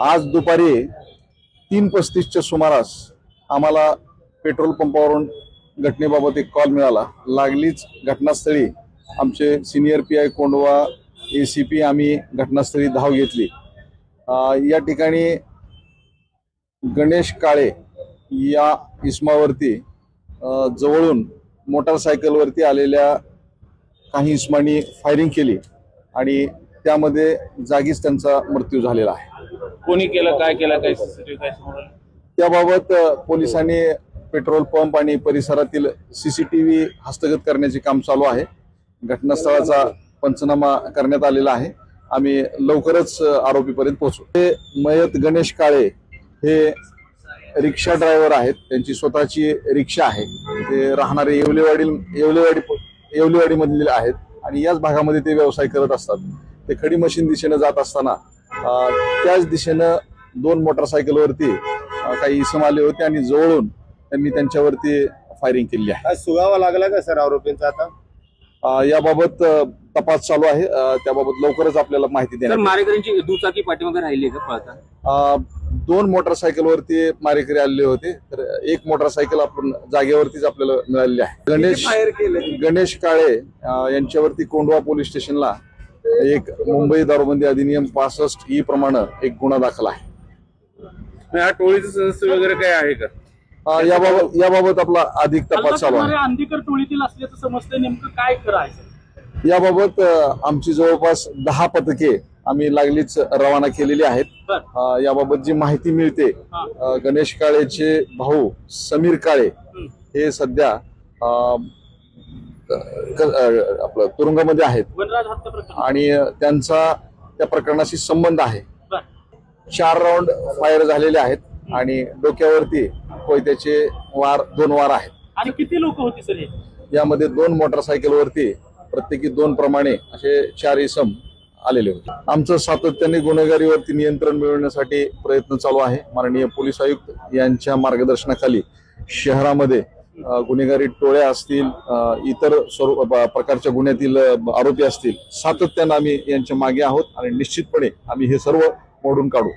आज दुपारी तीन पस्तीसच्या सुमारास आम्हाला पेट्रोल पंपावरून घटनेबाबत एक कॉल मिळाला. लागलीच घटनास्थळी आमचे senior P I Kondhwa A C P आम्ही घटनास्थळी धाव घेतली. या ठिकाणी गणेश काळे या इस्मावरती जवळून मोटारसायकलवरती आलेल्या काही इस्मानी फायरिंग केली आणि त्यामध्ये जागीच त्यांचा मृत्यू झालेला आहे. कोणी केलं काय केलं काय? त्याबाबत पोलिसांनी पेट्रोल पंप आणि परिसरातील सीसीटीव्ही हस्तगत करण्याचे काम चालू आहे. घटनास्थळाचा पंचनामा करण्यात आलेला आहे. आम्ही लवकरच आरोपीपर्यंत पोहोचू. हे मयत गणेश काळे हे रिक्षा ड्रायव्हर आहेत. त्यांची स्वतःची रिक्षा आहे. ते राहणारे येवलेवाडी येवलेवाडी येवलेवाडी मधले आहेत आणि याच भागामध्ये ते व्यवसाय करत असतात. ते खडी मशीन दिशेनं जात असताना त्याच दिशेनं दोन मोटरसायकलवरती काही इसम आले होते आणि जवळून त्यांनी त्यांच्यावरती फायरिंग केली आहे. सुगावा लागला का सर आरोपींचा आता? याबाबत तपास चालू आहे. त्याबाबत लवकरच आपल्याला माहिती येईल. मारेकऱ्यांची दुचाकी पाठीमागे राहिली का पळता दोन मोटरसायकलवरती मारेकरी आलेले होते. तर एक मोटरसायकल आपण जागेवरतीच आपल्याला मिळालेली आहे. गणेश गणेश काळे यांच्यावरती कोंडवा पोलीस स्टेशनला एक मुंबई दारूबंदी अधिनियम पासष्ट ई प्रमाणे एक गुन्हा दाखल आहे या टोळीचं सदस्य वगैरे काय आहे का अ, याबाबत याबाबत आपला अधिक तपास चालू आहे अंधीकर टोळीतील असल्याचं समजतंय नेमकं काय सर? याबाबत अ, आमची जवळपास दहा पथके आम्ही लागलीच रवाना केलेली आहेत बर. अ, याबाबत जी माहिती मिळते हा. अ, गणेश काळेचे भाऊ समीर काळे हे सध्या अ, आपलं तुरुंगामध्ये आहेत. आणि त्यांचा त्या प्रकरणाशी संबंध आहे. चार राऊंड फायर झालेले आहेत आणि डोक्यावरती कोयत्याचे वार दोन वार आहेत. आणि किती लोक होती सर यामध्ये दोन मोटरसायकलवरती प्रत्येकी दोन प्रमाणे असे चार इसम आलेले होते. आमचं सातत्याने गुन्हेगारीवरती नियंत्रण मिळवण्यासाठी प्रयत्न चालू आहे. माननीय पोलीस आयुक्त यांच्या मार्गदर्शनाखाली शहरामध्ये गुन्हेगारी टोळ्या असतील इतर स्वरूप प्रकारच्या गुन्ह्यातील आरोपी असतील सातत्यानं आम्ही यांच्या मागे आहोत आणि निश्चितपणे आम्ही हे सर्व मोडून काढू.